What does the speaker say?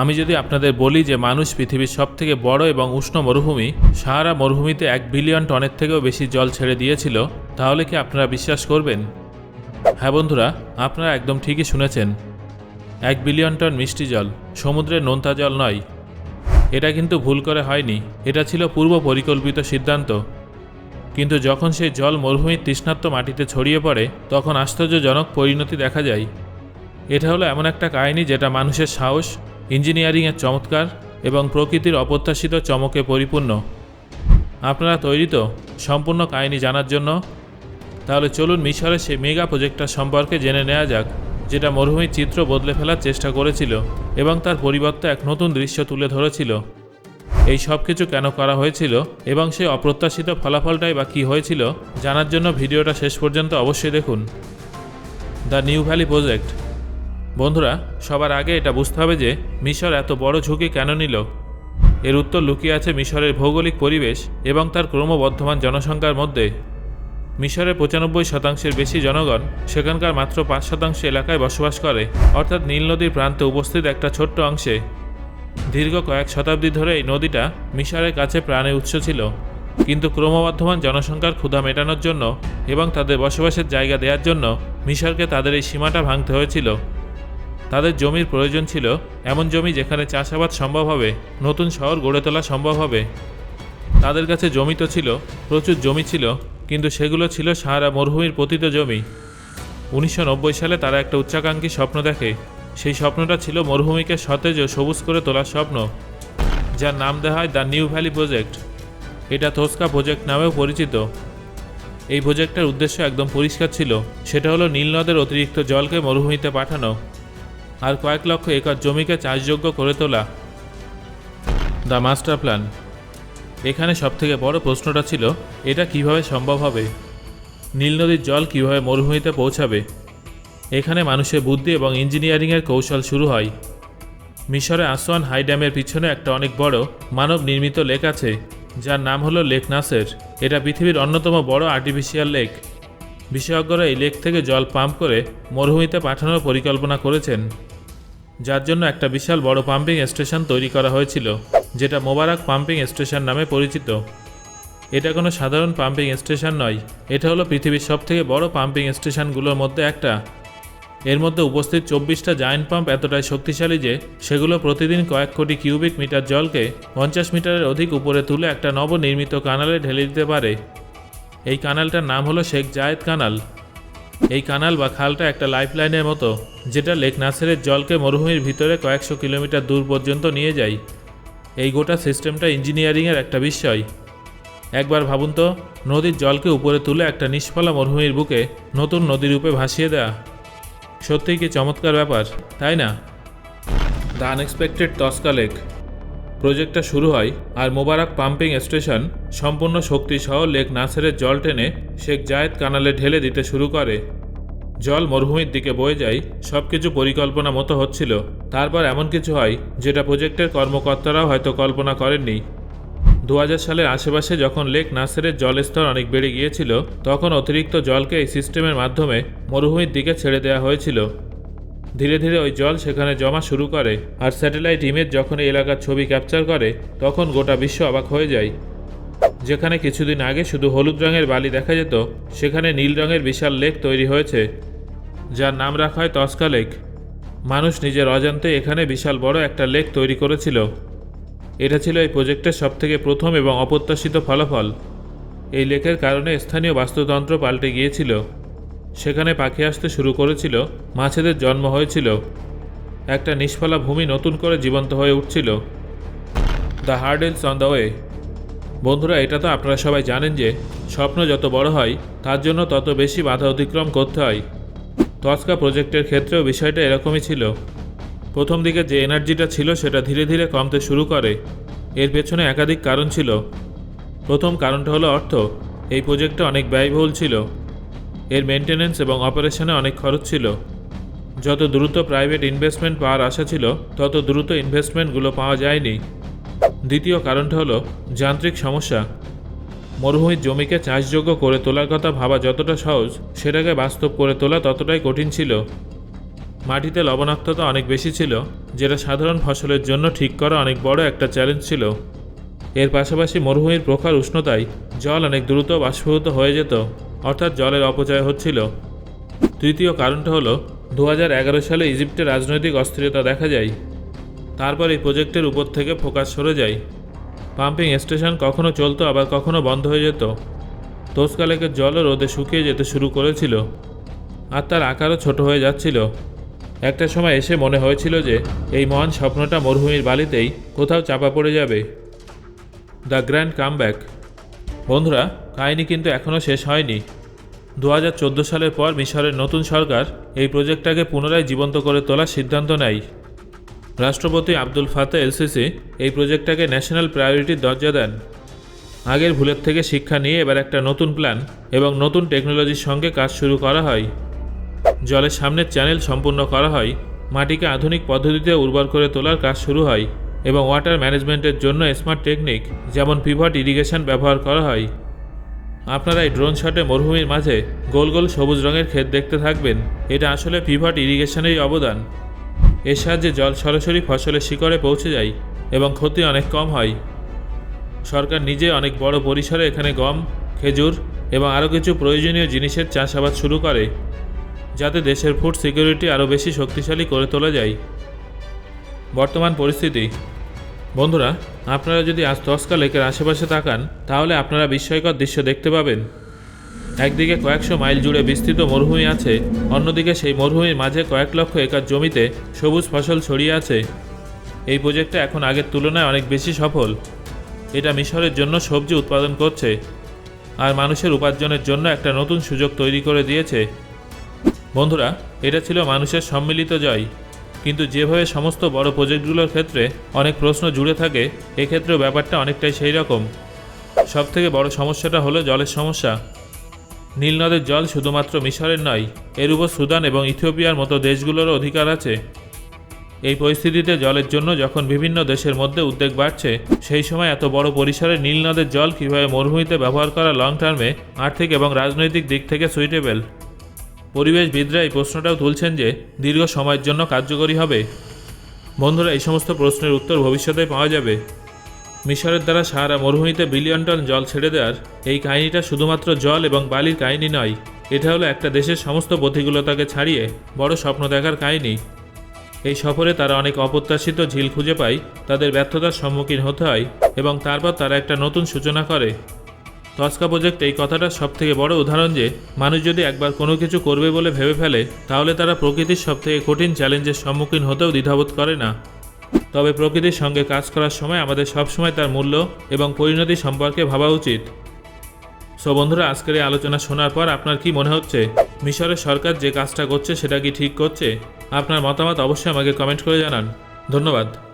আমি যদি আপনাদের বলি যে মানুষ পৃথিবীর সবথেকে বড় এবং উষ্ণ মরুভূমি, সাহারা মরুভূমিতে এক বিলিয়ন টনের থেকেও বেশি জল ছেড়ে দিয়েছিল, তাহলে কি আপনারা বিশ্বাস করবেন? হ্যাঁ বন্ধুরা, আপনারা একদম ঠিকই শুনেছেন। এক বিলিয়ন টন মিষ্টি জল, সমুদ্রের নোনতা জল নয়। এটা কিন্তু ভুল করে হয়নি, এটা ছিল পূর্ব পরিকল্পিত সিদ্ধান্ত। কিন্তু যখন সেই জল মরুভূমির তৃষ্ণার্ত মাটিতে ছড়িয়ে পড়ে, তখন আশ্চর্যজনক পরিণতি দেখা যায়। এটা হলো এমন একটা কাহিনী যেটা মানুষের সাহস ইঞ্জিনিয়ারিংয়ের চমৎকার এবং প্রকৃতির অপ্রত্যাশিত চমকে পরিপূর্ণ। আপনারা তৈরি তো সম্পূর্ণ কাহিনী জানার জন্য? তাহলে চলুন মিশরের সেই মেগা প্রজেক্টটার সম্পর্কে জেনে নেওয়া যাক, যেটা মরুভূমির চিত্র বদলে ফেলার চেষ্টা করেছিল এবং তার পরিবর্তে এক নতুন দৃশ্য তুলে ধরেছিল। এই সব কিছু কেন করা হয়েছিল এবং সেই অপ্রত্যাশিত ফলাফলটাই বা কী হয়েছিল, জানার জন্য ভিডিওটা শেষ পর্যন্ত অবশ্যই দেখুন। দ্য নিউ ভ্যালি প্রজেক্ট বন্ধুরা, সবার আগে এটা বুঝতে হবে যে মিশর এত বড় ঝুঁকি কেন নিল। এর উত্তর লুকিয়ে আছে মিশরের ভৌগোলিক পরিবেশ এবং তার ক্রমবর্ধমান জনসংখ্যার মধ্যে। মিশরের পঁচানব্বই শতাংশের বেশি জনগণ সেখানকার মাত্র পাঁচ শতাংশ এলাকায় বসবাস করে, অর্থাৎ নীল নদীর প্রান্তে উপস্থিত একটা ছোট্ট অংশে। দীর্ঘ কয়েক শতাব্দী ধরে এই নদীটা মিশরের কাছে প্রাণের উৎস ছিল। কিন্তু ক্রমবর্ধমান জনসংখ্যার ক্ষুধা মেটানোর জন্য এবং তাদের বসবাসের জায়গা দেওয়ার জন্য মিশরকে তাদের এই সীমাটা ভাঙতে হয়েছিল। তাদের জমির প্রয়োজন ছিল এমন জমি যেখানে চাষাবাদ সম্ভব হবে, নতুন শহর গড়ে তোলা সম্ভব হবে। তাদের কাছে জমি তো ছিল, প্রচুর জমি ছিল, কিন্তু সেগুলো ছিল সাহারা মরুভূমির পতিত জমি। উনিশশো নব্বই সালে তারা একটা উচ্চাকাঙ্ক্ষী স্বপ্ন দেখে। সেই স্বপ্নটা ছিল মরুভূমিকে সতেজ ও সবুজ করে তোলার স্বপ্ন, যার নাম দেওয়া হয় দ্য নিউ ভ্যালি প্রজেক্ট। এটা তোস্কা প্রজেক্ট নামেও পরিচিত। এই প্রজেক্টের উদ্দেশ্য একদম পরিষ্কার ছিল, সেটা হলো নীল নদের অতিরিক্ত জলকে মরুভূমিতে পাঠানো। আর কয়েক লক্ষ একর জমিকে চাষযোগ্য করে তোলা দ্য মাস্টার প্ল্যান। এখানে সবথেকে বড় প্রশ্নটা ছিল, এটা কীভাবে সম্ভব হবে? নীল নদীর জল কীভাবে মরুভূমিতে পৌঁছাবে? এখানে মানুষের বুদ্ধি এবং ইঞ্জিনিয়ারিংয়ের কৌশল শুরু হয়। মিশরে আসওয়ান হাই ড্যামের পিছনে একটা অনেক বড় মানব নির্মিত লেক আছে, যার নাম হলো লেক নাসের। এটা পৃথিবীর অন্যতম বড় আর্টিফিশিয়াল লেক। বিশেষজ্ঞরা এই লেক থেকে জল পাম্প করে মরুভূমিতে পাঠানোর পরিকল্পনা করেছেন। যার জন্য একটা বিশাল বড় পাম্পিং স্টেশন তৈরি করা হয়েছিল, যেটা মোবারক পাম্পিং স্টেশন নামে পরিচিত। এটা কোনো সাধারণ পাম্পিং স্টেশন নয়, এটা হলো পৃথিবীর সবথেকে বড় পাম্পিং স্টেশনগুলোর মধ্যে একটা। এর মধ্যে উপস্থিত চব্বিশটা জায়েন্ট পাম্প এতটাই শক্তিশালী যে, সেগুলো প্রতিদিন কয়েক কোটি কিউবিক মিটার জলকে পঞ্চাশ মিটারের অধিক উপরে তুলে একটা নবনির্মিত কানালে ঢেলে দিতে পারে। এই কানালটার নাম হলো শেখ জায়েদ কানাল। এই কানাল বা খালটা একটা লাইফলাইনের মতো, যেটা লেক নাসেরের জলকে মরুভূমির ভিতরে কয়েকশো কিলোমিটার দূর পর্যন্ত নিয়ে যায়। এই গোটা সিস্টেমটা ইঞ্জিনিয়ারিংয়ের একটা বিষয়। একবার ভাবুন তো, নদীর জলকে উপরে তুলে একটা নিষ্ফলা মরুভূমির বুকে নতুন নদী রূপে ভাসিয়ে দেয়া। সত্যিই কি চমৎকার ব্যাপার, তাই না? দ্য আনএক্সপেক্টেড তস্কা লেক। প্রজেক্টটা শুরু হয় আর মোবারক পাম্পিং স্টেশন সম্পূর্ণ শক্তিসহ লেক নাসেরের জল টেনে শেখ জায়েদ কানালে ঢেলে দিতে শুরু করে। জল মরুভূমির দিকে বয়ে যায় সব কিছু পরিকল্পনা মতো হচ্ছিল। তারপর এমন কিছু হয় যেটা প্রজেক্টের কর্মকর্তারাও হয়তো কল্পনা করেননি। দু হাজার সালের আশেপাশে যখন লেক নাসেরের জলস্তর অনেক বেড়ে গিয়েছিল, তখন অতিরিক্ত জলকে এই সিস্টেমের মাধ্যমে মরুভূমির দিকে ছেড়ে দেওয়া হয়েছিল। ধীরে ধীরে ওই জল সেখানে জমা শুরু করে আর স্যাটেলাইট ইমেজ যখন এই এলাকার ছবি ক্যাপচার করে, তখন গোটা বিশ্ব অবাক হয়ে যায়। যেখানে কিছুদিন আগে শুধু হলুদ রঙের বালি দেখা যেত, সেখানে নীল রঙের বিশাল লেক তৈরি হয়েছে, যার নাম রাখা হয় তস্কা লেক। মানুষ নিজের অজান্তে এখানে বিশাল বড় একটা লেক তৈরি করেছিল। এটা ছিল এই প্রজেক্টের সবথেকে প্রথম এবং অপ্রত্যাশিত ফলাফল। এই লেকের কারণে স্থানীয় বাস্তুতন্ত্র পাল্টে গিয়েছিল। সেখানে পাখি আসতে শুরু করেছিল, মাছেদের জন্ম হয়েছিল। একটা নিষ্ফলা ভূমি নতুন করে জীবন্ত হয়ে উঠছিল। The hurdles on the way বন্ধুরা, এটা তো আপনারা সবাই জানেন যে, স্বপ্ন যত বড় হয়, তার জন্য তত বেশি বাধা অতিক্রম করতে হয়। তস্কা প্রজেক্টের ক্ষেত্রেও বিষয়টা এরকমই ছিল। প্রথম দিকে যে এনার্জিটা ছিল, সেটা ধীরে ধীরে কমতে শুরু করে। এর পেছনে একাধিক কারণ ছিল। প্রথম কারণটা হলো অর্থ। এই প্রজেক্টটা অনেক ব্যয়বহুল ছিল। এর মেনটেনেন্স এবং অপারেশনে অনেক খরচ ছিল। যত দ্রুত প্রাইভেট ইনভেস্টমেন্ট পাওয়ার আশা ছিল, তত দ্রুত ইনভেস্টমেন্টগুলো পাওয়া যায়নি। দ্বিতীয় কারণটা হলো যান্ত্রিক সমস্যা। মরুভূমির জমিকে চাষযোগ্য করে তোলার কথা ভাবা যতটা সহজ, সেটাকে বাস্তব করে তোলা ততটাই কঠিন ছিল। মাটিতে লবণাক্ততা অনেক বেশি ছিল, যেটা সাধারণ ফসলের জন্য ঠিক করা অনেক বড় একটা চ্যালেঞ্জ ছিল। এর পাশাপাশি মরুভূমির প্রখর উষ্ণতায় জল অনেক দ্রুত বাষ্পীভূত হয়ে যেত। অর্থাৎ জলের অপচয় হচ্ছিল। তৃতীয় কারণটা হলো দু হাজার এগারো সালে ইজিপ্টে রাজনৈতিক অস্থিরতা দেখা যায়। তারপর এই প্রজেক্টের উপর থেকে ফোকাস সরে যায়। পাম্পিং স্টেশন কখনো চলতো, আবার কখনো বন্ধ হয়ে যেত। তোসকা লেকের জলও রোদে শুকিয়ে যেতে শুরু করেছিল। আর তার আকারও ছোট হয়ে যাচ্ছিল। একটা সময় এসে মনে হয়েছিল যে, এই মহান স্বপ্নটা মরুভূমির বালিতেই কোথাও চাপা পড়ে যাবে। দ্য গ্র্যান্ড কামব্যাক বন্ধুরা, কাহিনী কিন্তু এখনও শেষ হয়নি। দু হাজার চোদ্দ সালের পর মিশরের নতুন সরকার এই প্রজেক্টটাকে পুনরায় জীবন্ত করে তোলার সিদ্ধান্ত নেয়। রাষ্ট্রপতি আব্দুল ফাতে এলসিসি এই প্রজেক্টটাকে ন্যাশনাল প্রায়োরিটির দরজা দেন। আগের ভুলের থেকে শিক্ষা নিয়ে এবার একটা নতুন প্ল্যান এবং নতুন টেকনোলজির সঙ্গে কাজ শুরু করা হয়। জলের সামনের চ্যানেল সম্পূর্ণ করা হয়, মাটিকে আধুনিক পদ্ধতিতে উর্বর করে তোলার কাজ শুরু হয়। এবং ওয়াটার ম্যানেজমেন্টের জন্য স্মার্ট টেকনিক, যেমন পিভট ইরিগেশন ব্যবহার করা হয়। আপনারা এই ড্রোন শটে মরুভূমির মাঝে গোল গোল সবুজ রঙের ক্ষেত দেখতে থাকবেন। এটা আসলে পিভট ইরিগেশনেরই অবদান। এর সাহায্যে জল সরাসরি ফসলের শিকড়ে পৌঁছে যায় এবং ক্ষতি অনেক কম হয়। সরকার নিজে অনেক বড় পরিসরে এখানে গম, খেজুর এবং আরও কিছু প্রয়োজনীয় জিনিসের চাষাবাদ শুরু করে, যাতে দেশের ফুড সিকিউরিটি আরও বেশি শক্তিশালী করে তোলা যায়। বর্তমান পরিস্থিতি বন্ধুরা, আপনারা যদি আজ তস্কা লেকের আশেপাশে তাকান, তাহলে আপনারা বিস্ময়কর দৃশ্য দেখতে পাবেন। একদিকে কয়েকশো মাইল জুড়ে বিস্তৃত মরুভূমি আছে, অন্যদিকে সেই মরুভূমির মাঝে কয়েক লক্ষ একর জমিতে সবুজ ফসল ছড়িয়ে আছে। এই প্রজেক্টটা এখন আগের তুলনায় অনেক বেশি সফল। এটা মিশরের জন্য সবজি উৎপাদন করছে, আর মানুষের উপার্জনের জন্য একটা নতুন সুযোগ তৈরি করে দিয়েছে। বন্ধুরা, এটা ছিল মানুষের সম্মিলিত জয়। কিন্তু যেভাবে সমস্ত বড় প্রজেক্টগুলোর ক্ষেত্রে অনেক প্রশ্ন জুড়ে থাকে, এক্ষেত্রেও ব্যাপারটা অনেকটাই সেই রকম। সবথেকে বড় সমস্যাটা হলো জলের সমস্যা। নীল নদের জল শুধুমাত্র মিশরের নয়, এর উপর সুদান এবং ইথিওপিয়ার মতো দেশগুলোরও অধিকার আছে। এই পরিস্থিতিতে জলের জন্য যখন বিভিন্ন দেশের মধ্যে উদ্বেগ বাড়ছে, সেই সময় এত বড় পরিসরে নীল নদের জল কীভাবে মরুভূমিতে ব্যবহার করা লং টার্মে আর্থিক এবং রাজনৈতিক দিক থেকে সুইটেবল পরিবেশবিদরা এই প্রশ্নটাও তুলছেন যে দীর্ঘ সময়ের জন্য কার্যকরী হবে। বন্ধুরা, এই সমস্ত প্রশ্নের উত্তর ভবিষ্যতে পাওয়া যাবে। মিশরের দ্বারা সাহারা মরুভূমিতে বিলিয়ন টন জল ছেড়ে দেওয়ার এই কাহিনীটা শুধুমাত্র জল এবং বালির কাহিনী নয়, এটা হলো একটা দেশের সমস্ত প্রতিকূলতাকে ছাড়িয়ে বড় স্বপ্ন দেখার কাহিনী। এই সফরে তারা অনেক অপ্রত্যাশিত ঝিল খুঁজে পায়, তাদের ব্যর্থতার সম্মুখীন হতে হয় এবং তারপর তারা একটা নতুন সূচনা করে। তস্কা প্রজেক্ট এই কথাটার সবথেকে বড় উদাহরণ যে, মানুষ যদি একবার কোনো কিছু করবে বলে ভেবে ফেলে, তাহলে তারা প্রকৃতির সব থেকে কঠিন চ্যালেঞ্জের সম্মুখীন হতেও দ্বিধাবোধ করে না। তবে প্রকৃতির সঙ্গে কাজ করার সময় আমাদের সবসময় তার মূল্য এবং পরিণতি সম্পর্কে ভাবা উচিত। সো বন্ধুরা, আজকের এই আলোচনা শোনার পর আপনার কি মনে হচ্ছে? মিশরের সরকার যে কাজটা করছে সেটা কি ঠিক করছে? আপনার মতামত অবশ্যই আমাকে কমেন্ট করে জানান। ধন্যবাদ।